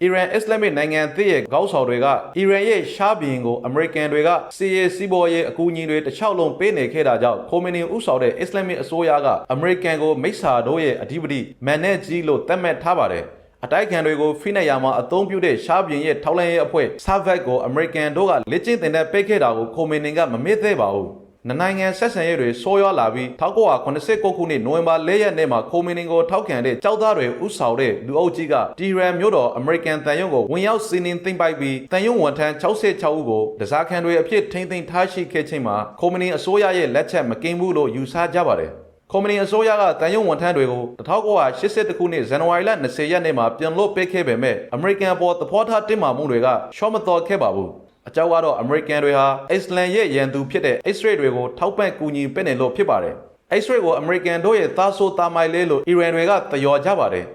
အီရန်အစ္စလာမစ်နိုင်ငံသစ်ရဲ့ခေါင်းဆောင်တွေက အီရန်ရဲ့ရှားဘီရင်ကိုအမေရိကန်တွေကစီးရဲစီးပေါ်ရေးအကူအညီတွေတစ်ချောက်လုံးပေးနေခဲ့တာကြောင့်ခိုမီနီဥဆောင်တဲ့အစ္စလာမစ်အစိုးရကအမေရိကန်ကိုမိစ္ဆာတို့ရဲ့အဓိပတိမန်နဲ့ကြီးလို့သတ်မှတ်ထားပါတယ်အတိုက်ခံတွေကိုဖိနှိပ်ရမှာအသုံးပြုတဲ့ရှားပြင်ရဲ့ထောက်လှမ်းရေးအဖွဲ့ဆာဗက်ကိုအမေရိကန်တို့ကလက်ကျင့်တင်တဲ့ပိတ်ခဲ့တာကိုခိုမီနီကမမေ့သေးပါဘူး နနိုင်ငံဆက်ဆံရေးတွေဆိုးရွားလာပြီး1989ခုနှစ်နိုဝင်ဘာ၄ရက်နေ့မှာခိုမီနီကိုထောက်ခံတဲ့ကြောက်သားတွေဥဆောင်တဲ့လူအုပ်ကြီးကတီရန်မြို့တော်အမေရိကန်တန်ယုံကိုဝင်ရောက်စီးနင်းသိမ်းပိုက်ပြီးတန်ယုံဝန်ထမ်း66ဦးကိုတစားခံတွေအဖြစ်ထိမ့်သိမ်းထားရှိခဲ့ချိန်မှာခိုမီနီအစိုးရရဲ့လက်ချက်မကင်းဘူးလို့ယူဆကြပါတယ်ကွန်မြူနတီအစိုးရကတန်ယုံဝန်ထမ်းတွေကို1982ခုနှစ်ဇန်နဝါရီလ20ရက်နေ့မှာပြန်လွှတ်ပေးခဲ့ပေမဲ့အမေရိကန်ပေါ်သဘောထားတင်းမာမှုတွေကရှော့မတော်ခဲ့ပါဘူး အကြောင်းကတော့အမေရိကန်တွေဟာအစ္စလမ်ရဲ့ရန်သူဖြစ်တဲ့အစ္စရေးတွေကိုထောက်ပံ့ကူညီပေးနေလို့ဖြစ်ပါတယ်အစ္စရေးကိုအမေရိကန်တို့ရဲ့သားဆိုးသားမိုင်လေးလို့အီရန်တွေကသယောကြပါတယ်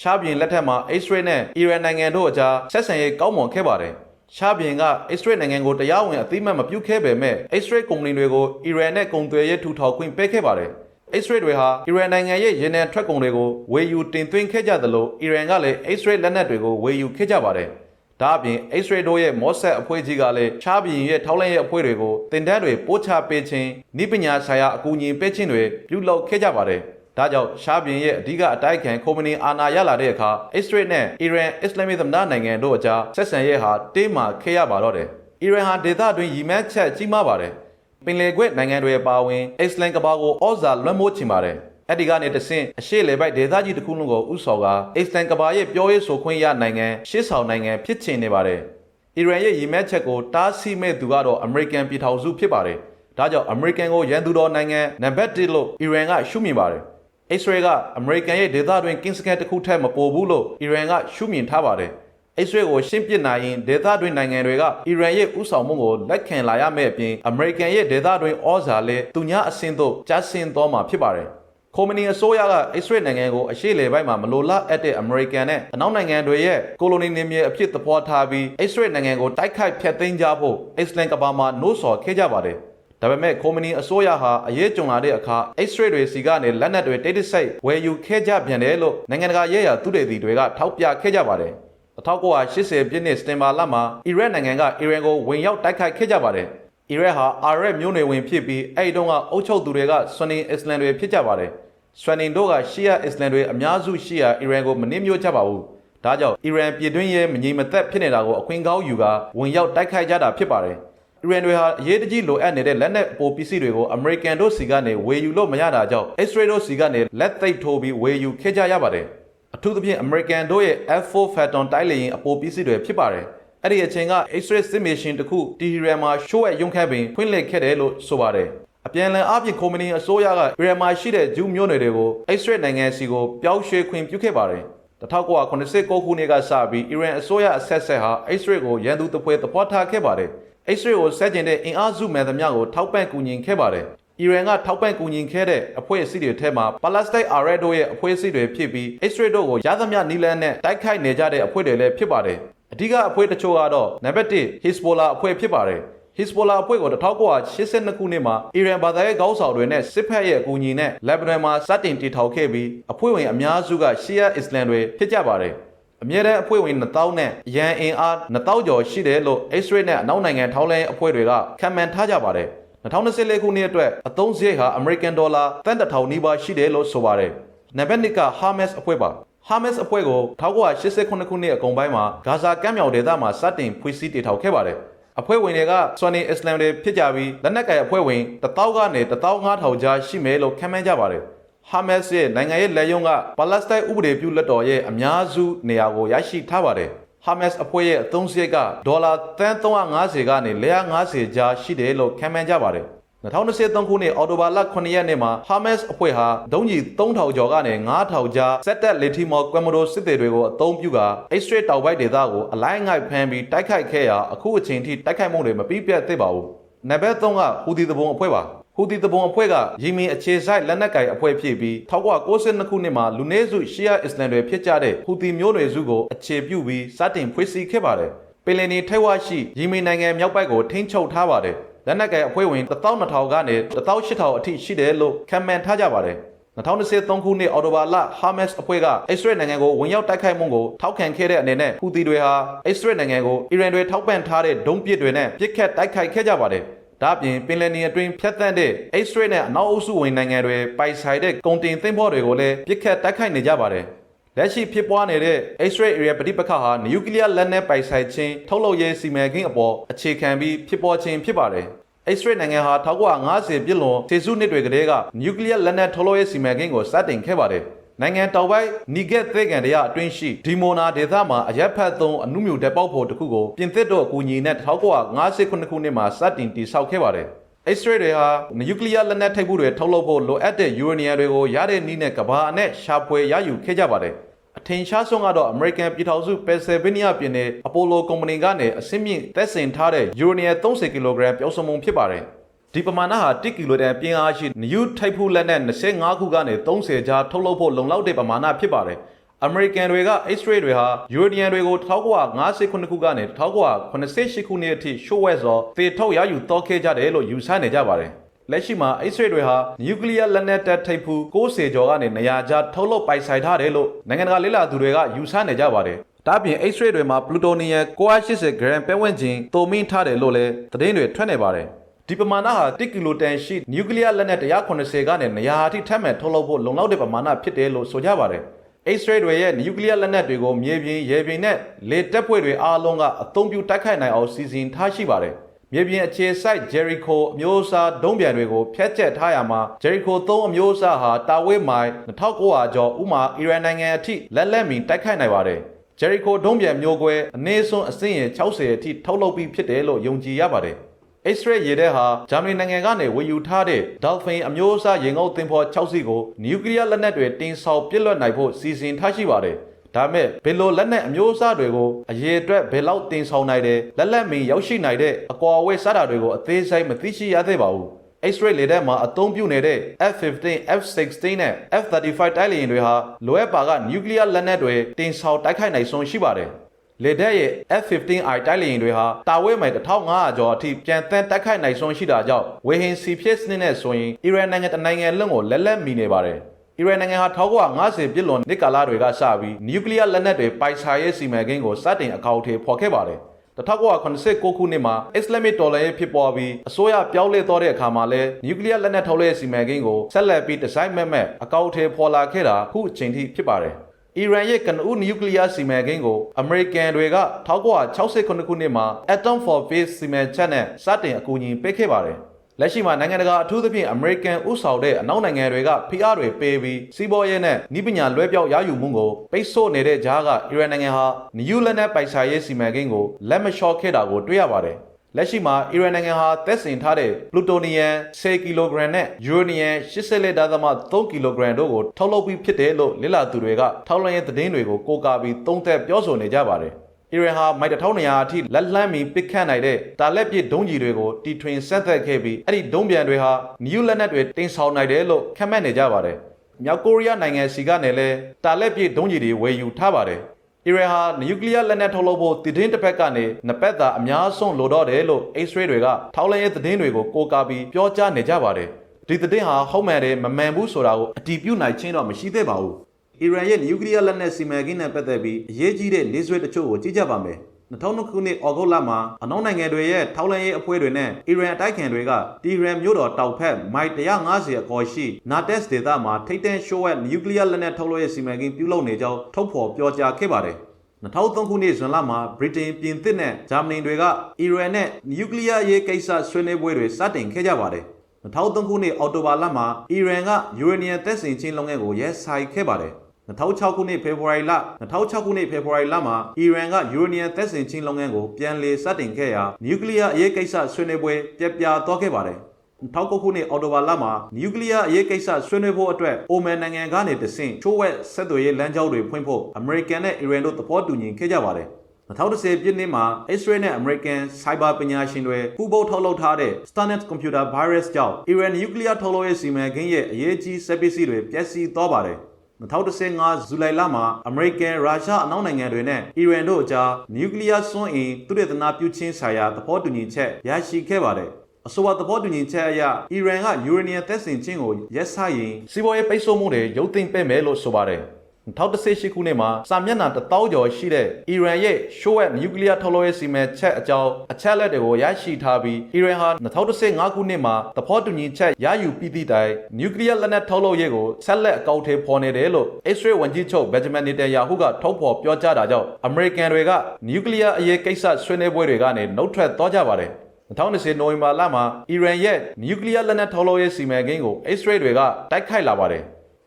ရှားပြင်လက်ထက်မှာအစ္စရေးနဲ့အီရန်နိုင်ငံတို့အကြားဆက်ဆံရေးကောင်းမွန်ခဲ့ပါတယ်ရှားပြင်ကအစ္စရေးနိုင်ငံကိုတရားဝင်အသိမှတ်မပြုခဲ့ပေမဲ့အစ္စရေးကုမ္ပဏီတွေကိုအီရန်နဲ့ကုန်သွယ်ရေးထူထောင်ခွင့်ပေးခဲ့ပါတယ်အစ္စရေးတွေဟာအီရန်နိုင်ငံရဲ့ရေနံထွက်ကုန်တွေကိုဝယ်ယူတင်သွင်းခဲ့ကြသလိုအီရန်ကလည်းအစ္စရေးလက်နက်တွေကိုဝယ်ယူခဲ့ကြပါတယ်။ ဒါအပြင်အစ္စရေးတို့ရဲ့မော့ဆက်အဖွဲ့ကြီးကလည်းချားပြင်ရဲ့ထောက်လှမ်းရေးအဖွဲ့တွေကိုတင်တန်းတွေပို့ချပေးခြင်း၊ဤပညာဆိုင်ရာအကူအညီပေးခြင်းတွေပြုလုပ်ခဲ့ကြပါတယ်။ဒါကြောင့်ရှားပြင်ရဲ့အဓိကအတိုက်အခံကုမ္ပဏီအာဏာရလာတဲ့အခါအစ္စရေးနဲ့အီရန်အစ္စလာမစ်သမ္မတနိုင်ငံတို့အကြားဆက်ဆံရေးဟာတင်းမာခဲ့ရပါတော့တယ်။အီရန်ဟာဒေသတွင်းရည်မှန်းချက်ကြီးမားပါတယ်။ပင်လယ်ကွေ့နိုင်ငံတွေပါဝင်အစ္စလမ်ကဘာကိုဩဇာလွှမ်းမိုးချင်ပါတယ်။ အဲ့ဒီကနေတဆင့်အရှေ့လေပိုက်ဒေသကြီးတစ်ခုလုံးကိုဥဆောင်ကအစ္စလမ်ကဘာရဲ့ပြောရေးဆိုခွင့်ရနိုင်ငံရှေ့ဆောင်နိုင်ငံဖြစ်ချင်နေပါတယ်။အီရန်ရဲ့ရည်မှန်းချက်ကိုတားဆီးမဲ့သူကတော့အမေရိကန်ပြည်ထောင်စုဖြစ်ပါတယ်။ဒါကြောင့်အမေရိကန်ကိုရန်သူတော်နိုင်ငံနံပါတ်1လို့အီရန်ကရှုမြင်ပါတယ်။အစ္စရေးကအမေရိကန်ရဲ့ဒေသတွင်းကင်းစကန်တစ်ခုထက်မပိုဘူးလို့အီရန်ကရှုမြင်ထားပါတယ်။အစ္စရေးကိုရှင်းပစ်နိုင်ရင်ဒေသတွင်းနိုင်ငံတွေကအီရန်ရဲ့ဥဆောင်မှုကိုလက်ခံလာရမယ့်အပြင်အမေရိကန်ရဲ့ဒေသတွင်းဩဇာလည်းသူများအဆင့်သို့ကျဆင်းသွားမှာဖြစ်ပါတယ်။ ကွန်မြူနီအစိုးရကအစ္စရေးနိုင်ငံကိုအရှေ့လေပိုင်းမှာမလိုလားအပ်တဲ့အမေရိကန်နဲ့အနောက်နိုင်ငံတွေရဲ့ကိုလိုနီနေမြေအဖြစ်သဘောထားပြီးအစ္စရေးနိုင်ငံကိုတိုက်ခိုက်ဖျက်သိမ်းကြဖို့အစ္စလမ်ကဘာမှာနှိုးဆော်ခဲ့ကြပါတယ်။ဒါပေမဲ့ကွန်မြူနီအစိုးရဟာအရေးကြုံလာတဲ့အခါအစ္စရေးတွေစီကနေလက်နက်တွေတိတ်တဆိတ်ဝယ်ယူခဲ့ကြပြန်တယ်လို့နိုင်ငံတကာရဲရသုတေသီတွေကထောက်ပြခဲ့ကြပါတယ်။1980ပြည့်နှစ်စတင်ဘာလမှာအီရတ်နိုင်ငံကအီရန်ကိုဝင်ရောက်တိုက်ခိုက်ခဲ့ကြပါတယ်။ အီရတ်ဟာအာရက်မျိုးနွယ်ဝင်ဖြစ်ပြီးအဲ့ဒီတုန်းကအုပ်ချုပ်သူတွေကဆွန်နီအစ္စလမ်တွေဖြစ်ကြပါတယ်။ဆွန်နီတို့ကရှီယာအစ္စလမ်တွေအများစုရှီယာအီရန်ကိုမနှိမ့်ညွတ်ကြပါဘူး။ဒါကြောင့်အီရန်ပြည်တွင်းရဲ့မငြိမ်မသက်ဖြစ်နေတာကိုအခွင့်ကောင်းယူကဝင်ရောက်တိုက်ခိုက်ကြတာဖြစ်ပါတယ်။အီရန်တွေဟာအရေးတကြီးလိုအပ်နေတဲ့လက်နက်အပိုပစ္စည်းတွေကိုအမေရိကန်တို့စီကနေဝယ်ယူလို့မရတာကြောင့်အစ္စရေးတို့စီကနေလက်သိပ်ထိုးပြီးဝယ်ယူခဲ့ကြရပါတယ်။အထူးသဖြင့် American တို့ရဲ့ F4 Phantom တိုက်လေယာဉ်အပိုပစ္စည်းတွေဖြစ်ပါတယ် အဲ့ဒီအချိန်က X-ray စစ်မရှင်တစ်ခုတီဟီရန်မှာရှိုးဝဲရုံခန့်ပင်ဖွင့်လှစ်ခဲ့တယ်လို့ဆိုပါတယ်အပြန်အလှန်အပြင်ကုမ္ပဏီအစိုးရကအီရန်မှာရှိတဲ့ဂျူးမျိုးနွယ်တွေကို X-ray နိုင်ငံစီကိုပျောက်ရွှေ့ခွင့်ပြုခဲ့ပါတယ်1989ခုနှစ်ကစပြီးအီရန်အစိုးရအဆက်ဆက်ဟာ X-ray ကိုရန်သူတစ်ဖွဲသဘောထားခဲ့ပါတယ် X-ray ကိုဆက်ကျင်တဲ့အင်အားစုမှန်သမျှကိုထောက်ပံ့ကူညီခဲ့ပါတယ်အီရန်ကထောက်ပံ့ကူညီခဲ့တဲ့အဖွဲ့အစည်းတွေထဲမှာပါလက်စတိုင်းအာရက်တို့ရဲ့အဖွဲ့အစည်းတွေဖြစ်ပြီး X-ray တို့ကိုရသမျှနီလန်နဲ့တိုက်ခိုက်နေကြတဲ့အဖွဲ့တွေလည်းဖြစ်ပါတယ် အဓိကအဖွဲ့တချို့ကတော့နံပါတ်1 Hezbollah အဖွဲ့ဖြစ်ပါတယ် Hezbollah အဖွဲ့ကို1982ခုနှစ်မှာအီရန်ဘာသာရေးခေါင်းဆောင်တွေနဲ့စစ်ဖက်ရဲ့အကူအညီနဲ့လက်ဘနွန်မှာစတင်တည်ထောင်ခဲ့ပြီးအဖွဲ့ဝင်အများစုကရှီယာအစ္စလမ်တွေဖြစ်ကြပါတယ်အမြဲတမ်းအဖွဲ့ဝင်2000နဲ့ရန်အင်အား2000ကျော်ရှိတယ်လို့ X-ray နဲ့အနောက်နိုင်ငံထောက်လှမ်းရေးအဖွဲ့တွေကခန့်မှန်းထားကြပါတယ်2024ခုနှစ်အတွက်အသုံးစရိတ်ဟာ American Dollar တန်တထောင်နီးပါးရှိတယ်လို့ဆိုပါတယ်နံပါတ်1က Hamas အဖွဲ့ပါ Hamas အဖွဲ့ကို1989ခုနှစ်အကုန်ပိုင်းမှာဂါဇာကမ်းမြောင်ဒေသမှာစတင်ဖွေးစည်းတည်ထောင်ခဲ့ပါတယ်အဖွဲ့ဝင်တွေက Sunni Islam တွေဖြစ်ကြပြီးလက်နက်ကိုင်အဖွဲ့ဝင်1000ကနေ15000ကြားရှိမယ်လို့ခန့်မှန်းကြပါတယ်။ Hamas ရဲ့နိုင်ငံရေးလက်ယုံကပါလက်စတိုင်းဥပဒေပြုလက်တော်ရဲ့အများစုနေရာကိုရရှိထားပါတယ်။ Hamas အဖွဲ့ရဲ့အသုံးစရိတ်ကဒေါ်လာသန်း350ကနေ450ကြားရှိတယ်လို့ခန့်မှန်းကြပါတယ်။ 2023ခုနှစ်အော်တိုဘာလ9ရက်နေ့မှာ Hamas အဖွဲ့ဟာဒုံးကြီး3000ကျော်ကနေ9000ကြားစက်တက်လက်တီမော်ကွမ်မဒိုစစ်သည်တွေကိုအသုံးပြုကာ X-ray တောက်ပိုက်ဒေသကိုအလိုက်ငိုက်ဖမ်းပြီးတိုက်ခိုက်ခဲ့ရာအခုအချိန်ထိတိုက်ခိုက်မှုတွေမပြီးပြတ်သေးပါဘူး။နံပါတ်3ကဟူဒီသဘုံအဖွဲ့ပါ။ဟူဒီသဘုံအဖွဲ့ကယီမင်အခြေစိုက်လက်နက်ကိုင်အဖွဲ့ဖြစ်ပြီး1992ခုနှစ်မှာလူနည်းစုရှီယာအစ္စလမ်တွေဖြစ်ကြတဲ့ဟူဒီမျိုးနွယ်စုကိုအခြေပြုပြီးစတင်ဖွေးစည်းခဲ့ပါတယ်။ပင်လယ်နီထိုက်ဝရှိယီမင်နိုင်ငံမြောက်ဘက်ကိုထိန်းချုပ်ထားပါတယ်။ လက်နက်ကိုင်အဖွဲ့ဝင်12000ကနေ18000အထိရှိတယ်လို့ခန့်မှန်းထားကြပါတယ်2023ခုနှစ်အော်တိုဘာလ Hamas အဖွဲ့က Israel နိုင်ငံကိုဝင်ရောက်တိုက်ခိုက်မှုကိုထောက်ခံခဲ့တဲ့အနေနဲ့ဟူသီတွေဟာ Israel နိုင်ငံကိုအီရန်တွေထောက်ပံ့ထားတဲ့ဒုံးပစ်တွေနဲ့ပစ်ခတ်တိုက်ခိုက်ခဲ့ကြပါတယ်။ဒါ့အပြင်ပင်လယ်နီအတွင်းဖြတ်သန်းတဲ့ Israel နဲ့အနောက်အုပ်စုဝင်နိုင်ငံတွေပိုင်ဆိုင်တဲ့ကုန်တင်သင်္ဘောတွေကိုလည်းပစ်ခတ်တိုက်ခိုက်နေကြပါတယ်။ လက်ရှိဖြစ်ပွားနေတဲ့ X-ray area ပဋိပက္ခဟာနျူကလ িয়ার လက်နက်ပိုင်ဆိုင်ခြင်းထုတ်လုပ်ရေးစီမံကိန်းအပေါ်အခြေခံပြီးဖြစ်ပေါ်ခြင်းဖြစ်ပါတယ်။ X-ray နိုင်ငံဟာ1950ပြည့်လွန်ထေစုနှစ်တွေကတည်းကနျူကလ িয়ার လက်နက်ထုတ်လုပ်ရေးစီမံကိန်းကိုစတင်ခဲ့ပါတယ်။နိုင်ငံတောင်ပိုင်းနီဂက်သေကန်တရအတွင်းရှိဒီမိုနာဒေသမှာအရက်ဖတ်သုံးအနုမြူတက်ပေါက်ဖို့တစ်ခုကိုပြင်သစ်တို့အကူအညီနဲ့1958ခုနှစ်မှာစတင်တည်ဆောက်ခဲ့ပါတယ်။ X-ray တွေဟာနျူကလ িয়ার လက်နက်ထိပ်ဖူးတွေထုတ်လုပ်ဖို့လိုအပ်တဲ့ယူရေနီယံတွေကိုရတဲ့နည်းနဲ့ကဘာအနဲ့ရှာဖွေရယူခဲ့ကြပါတယ်။အ ထင်ရှားဆုံးကတော့ American ပြည်ထောင်စုပယ်ဆယ်ဗေးနီးယားပြည်နယ်အပိုလိုကုမ္ပဏီကနေအဆင့်မြင့်သက်ဆင်ထားတဲ့ယူရေနီယံ30ကီလိုဂရမ်ပြောင်းစမှုဖြစ်ပါတယ်။ဒီပမာဏဟာ1ကီလိုတန်ပြင်းအားရှိနျူထိုက်ဖူးလက်နဲ့25ခုကနေ30ကြားထုတ်လုပ်ဖို့လုံလောက်တဲ့ပမာဏဖြစ်ပါတယ်။ American တွေက X-ray တွေဟာ European တွေကို1958ခုကနေ1988ခုနှစ်အထိရှို့ဝဲစွာသေထုတ်ရယူတော့ခဲ့ကြတယ်လို့ယူဆနေကြပါတယ်။ လက်ရှိမှာ X-ray တွေဟာနျူကလ িয়ার လက်နက်တပ်ထိပ်ဖူး60ကျော်ကနေ100ကြားထုတ်လုပ်ပိုင်ဆိုင်ထားတယ်လို့နိုင်ငံတကာလေ့လာသူတွေကယူဆနေကြပါတယ်။ဒါ့အပြင် X-ray တွေမှာပလူတိုနီယမ်980 gram ပဲဝန်းကျင်တုံမင်းထားတယ်လို့လည်းသတင်းတွေထွက်နေပါတယ်။ဒီပမာဏဟာ1ကီလိုတန်ရှိနျူကလ িয়ার လက်နက်180ကနေ100အထိထပ်မံထုတ်လုပ်ဖို့လုံလောက်တဲ့ပမာဏဖြစ်တယ်လို့ဆိုကြပါတယ်။ X-ray တွေရဲ့နျူကလ িয়ার လက်နက်တွေကိုမြေပြင်ရေပြင်နဲ့လေတပ်ဖွဲ့တွေအားလုံးကအသုံးပြုတိုက်ခိုက်နိုင်အောင်စီစဉ်ထားရှိပါတယ်။ မြေပြင်အခြေစိုက် Jericho အမျိုးအစားဒုံးပြန်တွေကိုဖျက်ချက်ထားရမှာ Jericho 3အမျိုးအစားဟာတာဝေးမိုင်2900ကျော်ဥမာအီရန်နိုင်ငံအထိလက်လက်မီတိုက်ခိုက်နိုင်ပါတယ်။ Jericho ဒုံးပြန်မျိုးကွဲအနည်းဆုံးအဆင့်ရ60အထိထုတ်လုပ်ပြီးဖြစ်တယ်လို့ယုံကြည်ရပါတယ်။ X-ray ရေထဲဟာဂျာမနီနိုင်ငံကနေဝယ်ယူထားတဲ့ Dolphin အမျိုးအစားရေငုပ်သင်္ဘော6စီးကိုနျူကလ িয়ার လက်နက်တွေတင်ဆောင်ပစ်လွှတ်နိုင်ဖို့စီစဉ်ထားရှိပါတယ်။ ဒါမဲ့ဘယ်လိုလက်နက်အမျိုးအစားတွေကိုအရေးအတွက်ဘယ်လောက်တင်ဆောင်နိုင်တယ်လက်လက်မီရောက်ရှိနိုင်တဲ့အကွာအဝေးစတာတွေကိုအသေးစိတ်မသိရှိရသေးပါဘူး။ X-ray လေထဲမှာအသုံးပြုနေတဲ့ F-15, F-16 နဲ့ F-35 တိုက်လေယာဉ်တွေဟာလိုအပ်ပါကနျူကလ িয়ার လက်နက်တွေတင်ဆောင်တိုက်ခိုက်နိုင်ဆုံးရှိပါတယ်။လေတပ်ရဲ့ F-15I တိုက်လေယာဉ်တွေဟာတာဝဲမိုင်1500ကျော်အထိပြန်တန်းတိုက်ခိုက်နိုင်ဆုံးရှိတာကြောင့်ဝေဟင်စီဖြစ်စနစ်နဲ့ဆိုရင်အီရန်နိုင်ငံတနိုင်ငံလုံးကိုလက်လက်မီနေပါတယ်။ အီရန်နိုင်ငံဟာ1950ပြည့်လွန်နှစ်ကာလတွေကစပြီးနျူကလ িয়ার လက်နက်တွေပိုင်ဆိုင်ရေးစီမံကိန်းကိုစတင်အကောင့်အထည်ဖော်ခဲ့ပါတယ်။1989ခုနှစ်မှာအစ္စလာမစ်တော်လှန်ရေးဖြစ်ပေါ်ပြီးအစိုးရပြောင်းလဲသွားတဲ့အခါမှာလဲနျူကလ িয়ার လက်နက်ထုတ်လုပ်ရေးစီမံကိန်းကိုဆက်လက်ပြီးဒီဇိုင်းမဲ့မဲ့အကောင့်အထည်ဖော်လာခဲ့တာခုအချိန်ထိဖြစ်ပါတယ်။အီရန်ရဲ့ကနဦးနျူကလ িয়ার စီမံကိန်းကိုအမေရိကန်တွေက1968ခုနှစ်မှာ Atom for Peace စီမံချက်နဲ့စတင်အကူအညီပေးခဲ့ပါတယ်။ လက်ရှိမှာနိုင်ငံတကာအထူးသဖြင့်အမေရိကန်ဥဆောင်တဲ့အနောက်နိုင်ငံတွေကဖိအားတွေပေးပြီးစီးပွားရေးနဲ့ဤပညာလွှဲပြောက်ရယူမှုကိုပိတ်ဆို့နေတဲ့ကြားကအီရန်နိုင်ငံဟာနယူးလက်နက်ပိုင်ဆိုင်ရေးစီမံကိန်းကိုလက်မလျှော့ခဲ့တာကိုတွေ့ရပါတယ်။လက်ရှိမှာအီရန်နိုင်ငံဟာသက်ဆင်ထားတဲ့ပလူတိုနီယမ်10ကီလိုဂရမ်နဲ့ယူရေနီယမ်84.3ကီလိုဂရမ်တို့ကိုထုတ်လုပ်ပြီးဖြစ်တယ်လို့လစ်လာသူတွေကထောက်လှမ်းရေးသတင်းတွေကိုကိုးကားပြီးသုံးသပ်ပြောဆိုနေကြပါတယ်။ အီရန်ဟာမိုက်1200အထိလက်လှမ်းမီပစ်ခတ်နိုင်တဲ့တာလက်ပစ်ဒုံးကြီးတွေကိုတီထွင်ဆက်သက်ခဲ့ပြီးအဲ့ဒီဒုံးပြန်တွေဟာနယူးလက်နက်တွေတင်ဆောင်နိုင်တယ်လို့ခန့်မှန်းနေကြပါတယ်။မြောက်ကိုရီးယားနိုင်ငံစီကနေလည်းတာလက်ပစ်ဒုံးကြီးတွေဝယ်ယူထားပါတယ်။အီရန်ဟာနျူကလ িয়ার လက်နက်ထုတ်လုပ်ဖို့တည်တင်းတစ်ဖက်ကနေနှစ်ပတ်သာအများဆုံးလိုတော့တယ်လို့အိစရေးတွေကထောက်လှမ်းရေးသတင်းတွေကိုကိုးကားပြီးပြောကြားနေကြပါတယ်။ဒီသတင်းဟာဟုတ်မှန်တယ်မမှန်ဘူးဆိုတာကိုအတည်ပြုနိုင်ခြင်းတော့မရှိသေးပါဘူး။ အီရန်ရဲ့နျူကလ িয়ার လက်နက်စီမံကိန်းနဲ့ပတ်သက်ပြီးအရေးကြီးတဲ့လေးစွဲတချို့ကိုကြည့်ကြပါမယ်။2002ခုနှစ်ဩဂုတ်လမှာအနောက်နိုင်ငံတွေရဲ့ထောက်လှမ်းရေးအဖွဲ့တွေနဲ့အီရန်အတိုက်ခံတွေကတီဟီရန်မြို့တော်တောက်ဖက်မိုင်150အခေါ်ရှိနာတက်စ်ဒေသမှာထိတ်တန့်ရှိုးဝက်နျူကလ িয়ার လက်နက်ထုတ်လုပ်ရေးစီမံကိန်းပြုလုပ်နေကြောင်းထုတ်ဖော်ပြောကြားခဲ့ပါတယ်။2003ခုနှစ်ဇွန်လမှာဗြိတိန်ပြင်သစ်နဲ့ဂျာမနီတွေကအီရန်နဲ့နျူကလ িয়ার ရေးကိစ္စဆွေးနွေးပွဲတွေစတင်ခဲ့ကြပါတယ်။2003ခုနှစ်အောက်တိုဘာလမှာအီရန်ကယူရေနီယံတပ်ဆင်ခြင်းလုပ်ငန်းကိုရဲဆိုင်ခဲ့ပါတယ်။ 2006ခုနှစ်ဖေဖော်ဝါရီလ2006ခုနှစ်ဖေဖော်ဝါရီလမှာအီရန်ကယူရေနီယံတပ်ဆင်ခြင်းလုပ်ငန်းကိုပြန်လည်စတင်ခဲ့ရာနျူကလ িয়ার အရေးကိစ္စဆွေးနွေးပွဲပြက်ပြာသွားခဲ့ပါတယ်။ထောက်ကုတ်ခုနှစ်အော်တိုဘာလမှာနျူကလ িয়ার အရေးကိစ္စဆွေးနွေးဖို့အတွက်အိုမန်နိုင်ငံကနေတဆင့်ချိုးဝက်ဆက်သွယ်ရေးလမ်းကြောင်းတွေဖွင့်ဖို့အမေရိကန်နဲ့အီရန်တို့သဘောတူညီခဲ့ကြပါတယ်။2010ပြည့်နှစ်မှာ Israel နဲ့ American Cyber ပညာရှင်တွေပူးပေါင်းထုတ်လုပ်ထားတဲ့ Starnet Computer Virus ကြောင့် Iran Nuclear ထုတ်လုပ်ရေးစီမံကိန်းရဲ့အရေးကြီးစက်ပစ္စည်းတွေပျက်စီးသွားပါတယ်။ 2015ဇူလိုင်လမှာ American, Russia အနောက်နိုင်ငံတွေနဲ့ Iran တို့အကြား Nuclear စွမ်းအင်သူရတနာပြုချင်းဆိုင်ရာသဘောတူညီချက်ရရှိခဲ့ပါတယ်။အဆိုပါသဘောတူညီချက်အရအီရန်ကယူရေနီယံတပ်ဆင်ခြင်းကိုရက်စရင်စီးပွားရေးပိတ်ဆို့မှုတွေရုပ်သိမ်းပေးမယ်လို့ဆိုပါတယ်။ 2018ခုနှစ်မှာစာမျက်နှာ1000ကျော်ရှိတဲ့အီရန်ရဲ့ရှိုးဝက်နျူကလ িয়ার ထုတ်လုပ်ရေးစီမံချက်အကြောင်းအချက်လက်တွေကိုရရှိထားပြီးအီရန်ဟာ2015ခုနှစ်မှာသဘောတူညီချက်ရယူပြီးသည့်တိုင်နျူကလ িয়ার လက်နက်ထုတ်လုပ်ရေးကိုဆက်လက်အကောင့်ထဲပေါ်နေတယ်လို့အစ္စရေးဝန်ကြီးချုပ်ဘက်ဂျမန်နေတန်ယာဟုကထုတ်ဖော်ပြောကြားတာကြောင့်အမေရိကန်တွေကနျူကလ িয়ার အရေးကိစ္စဆွေးနွေးပွဲတွေကနေနှုတ်ထွက်သွားကြပါတယ်2020နိုဝင်ဘာလမှာအီရန်ရဲ့နျူကလ িয়ার လက်နက်ထုတ်လုပ်ရေးစီမံကိန်းကိုအစ္စရေးတွေကတိုက်ခိုက်လာပါတယ်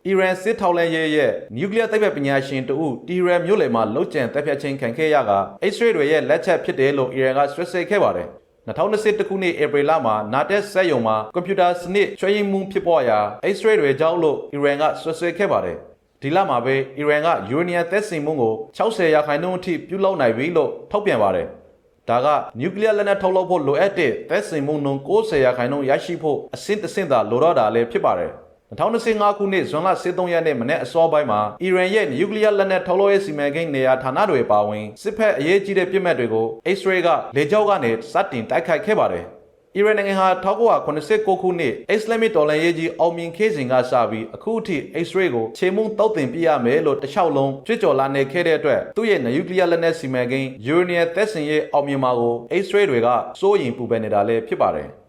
အီရန်စစ်ထောက်လှမ်းရေးရဲ့နျူကလ িয়ার သိပ္ပံပညာရှင်တဦးတီရန်မြို့လယ်မှာလုံခြံတပ်ဖြတ်ခြင်းခံခဲ့ရကအစ္စရေးတွေရဲ့လက်ချက်ဖြစ်တယ်လို့အီရန်ကဆွဆွဲခဲ့ပါတယ်2021ခုနှစ်ဧပြီလမှာနာတက်ဆက်ယုံမှာကွန်ပျူတာစနစ်ချွဲရင်မှုဖြစ်ပေါ်ရာအစ္စရေးတွေကြောင့်လို့အီရန်ကဆွဆွဲခဲ့ပါတယ်ဒီလမှာပဲအီရန်ကယူရေနီယံသက်စင်မှုကို60ရာခိုင်နှုန်းအထိပြုလုပ်နိုင်ပြီလို့ထုတ်ပြန်ပါတယ်ဒါကနျူကလ িয়ার လက်နက်ထုတ်လုပ်ဖို့လိုအပ်တဲ့သက်စင်မှုနှုန်း90ရာခိုင်နှုန်းရရှိဖို့အဆင့်တစ်ဆင့်သာလိုတော့တာလည်းဖြစ်ပါတယ် 2025ခုနှစ်ဇွန်လ23ရက်နေ့မနေ့အစောပိုင်းမှာအီရန်ရဲ့နျူကလ িয়ার လက်နက်ထုတ်လုပ်ရေးစီမံကိန်းနေရာဌာနတွေပါဝင်စစ်ဖက်အရေးကြီးတဲ့ပြစ်မှတ်တွေကိုအစ္စရေးကလေကြောင်းကနေစတင်တိုက်ခိုက်ခဲ့ပါတယ်။အီရန်နိုင်ငံဟာ1989ခုနှစ်အစ္စလာမစ်တော်လှန်ရေးကြီးအောင်မြင်ခဲ့စဉ်ကစပြီးအခုအထိအစ္စရေးကိုခြေမှုန်းတောက်တင်ပြရမယ်လို့တခြားလုံးကြွကြော်လာနေခဲ့တဲ့အတွက်သူ့ရဲ့နျူကလ িয়ার လက်နက်စီမံကိန်းယူရေနီယံသက်စင်ရဲ့အောင်မြင်မှာကိုအစ္စရေးတွေကစိုးရိမ်ပူပန်နေတာလည်းဖြစ်ပါတယ်။